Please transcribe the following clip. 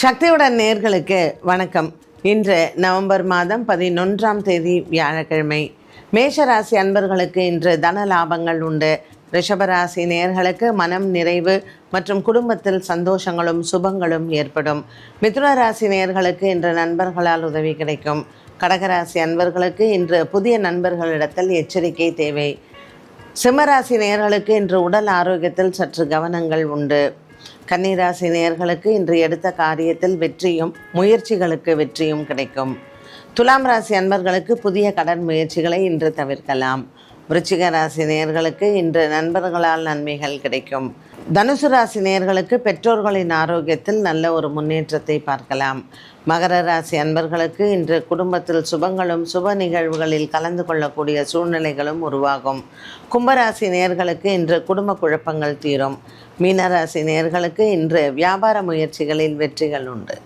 சக்தியுடன் நேர்களுக்கு வணக்கம். இன்று நவம்பர் மாதம் பதினொன்றாம் தேதி வியாழக்கிழமை. மேஷராசி அன்பர்களுக்கு இன்று தன லாபங்கள் உண்டு. ரிஷபராசி நேர்களுக்கு மனம் நிறைவு மற்றும் குடும்பத்தில் சந்தோஷங்களும் சுபங்களும் ஏற்படும். மிதுன ராசி நேர்களுக்கு இன்று நண்பர்களால் உதவி கிடைக்கும். கடகராசி அன்பர்களுக்கு இன்று புதிய நண்பர்களிடத்தில் எச்சரிக்கை தேவை. சிம்மராசி நேயர்களுக்கு இன்று உடல் ஆரோக்கியத்தில் சற்று கவனங்கள் உண்டு. கன்னிராசி நேர்களுக்கு இன்று எடுத்த காரியத்தில் வெற்றியும் முயற்சிகளுக்கு வெற்றியும் கிடைக்கும். துலாம் ராசி அன்பர்களுக்கு புதிய கடன் முயற்சிகளை இன்று தவிர்க்கலாம். விருச்சிக ராசி நேர்களுக்கு இன்று நண்பர்களால் நன்மைகள் கிடைக்கும். தனுசு ராசி நேர்களுக்கு பெற்றோர்களின் ஆரோக்கியத்தில் நல்ல ஒரு முன்னேற்றத்தை பார்க்கலாம். மகர ராசி அன்பர்களுக்கு இன்று குடும்பத்தில் சுபங்களும் சுப நிகழ்வுகளில் கலந்து கொள்ளக்கூடிய சூழ்நிலைகளும் உருவாகும். கும்பராசி நேர்களுக்கு இன்று குடும்ப குழப்பங்கள் தீரும். மீனராசி நேர்களுக்கு இன்று வியாபார முயற்சிகளில் வெற்றிகள் உண்டு.